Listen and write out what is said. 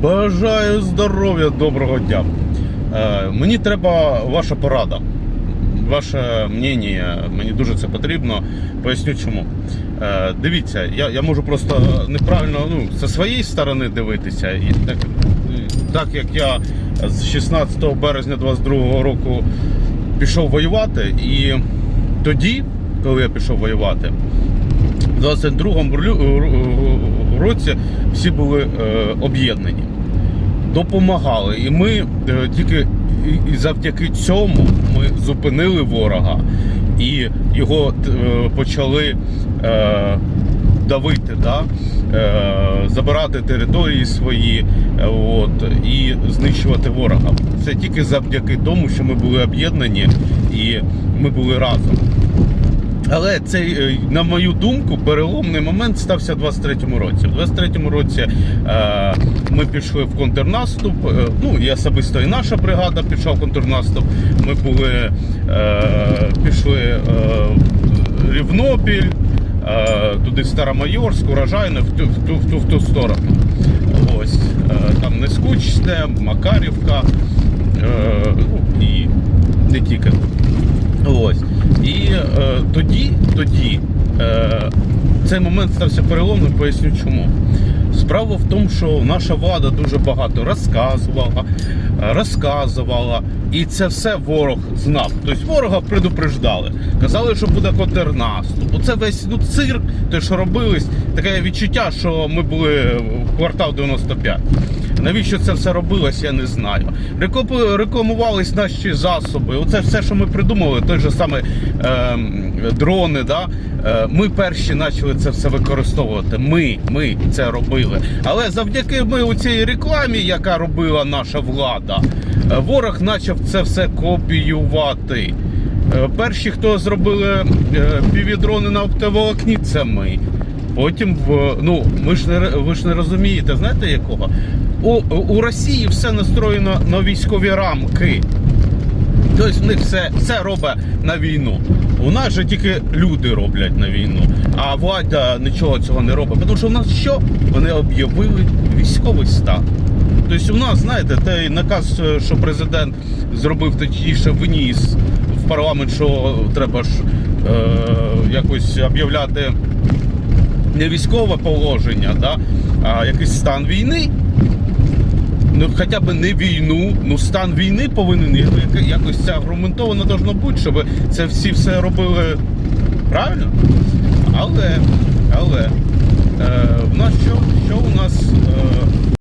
Бажаю здоров'я, доброго дня. Е, мені треба ваша порада. Ваше мнення, мені дуже це потрібно. Поясню чому. Е, дивіться, я, я можу просто неправильно ну, зі своєї сторони дивитися. І так, так як я з 16 березня 22 року пішов воювати, і тоді, коли я пішов воювати, в 22-му рю- е, році всі були е, об'єднані, допомагали. І ми е, тільки і- завдяки цьому ми зупинили ворога і його е, почали давити, да? забирати території свої от, і знищувати ворога. Це тільки завдяки тому, що ми були об'єднані і ми були разом. Але цей, е, на мою думку, переломний момент стався в 23-му році. В 23-му році е, ми пішли в контрнаступ. е, ну і особисто і наша бригада пішла в контрнаступ. Ми були е, пішли е, Рівнопіль, е, туди Старомайорськ, Урожайне, в ту, в ту, в ту, в ту сторону. Ось е, там Нескучне, Макарівка, е, ну і не тільки. Ось. І е, тоді, тоді е, цей момент стався переломним, поясню чому. Справа в тому, що наша влада дуже багато розказувала, розказувала, і це все ворог знав. Тобто ворога предупреждали. Казали, що буде контрнаступ. Оце весь ну, цирк, те, що робилось, таке відчуття, що ми були в квартал 95. Навіщо це все робилось, я не знаю. Рекламувались наші засоби. Оце все, що ми придумали, той же саме ем, дрони. Да? Е, ми перші почали це все використовувати. Ми, ми це робили. Але завдяки ми у цій рекламі, яка робила наша влада, е, ворог почав це все копіювати. Е, Перші, хто зробили е, півдрони на оптоволокні, це ми. Потім в ну ми ж не ви ж не розумієте, знаєте якого? У, у Росії все настроєно на військові рамки. Тобто в них все, все робить на війну. У нас же тільки люди роблять на війну, а влада нічого цього не робить. Тому що у нас що? Вони об'явили військовий стан. Тобто у нас, знаєте, той наказ, е, що президент зробив тоді, що виніс в парламент, що треба ж е, якось об'являти не військове положення, да, а якийсь стан війни. Ну, хоча б не війну, ну стан війни повинен якось це аргументовано должно бути, щоб це всі все робили правильно. Але, але е, в нас що, що у нас е,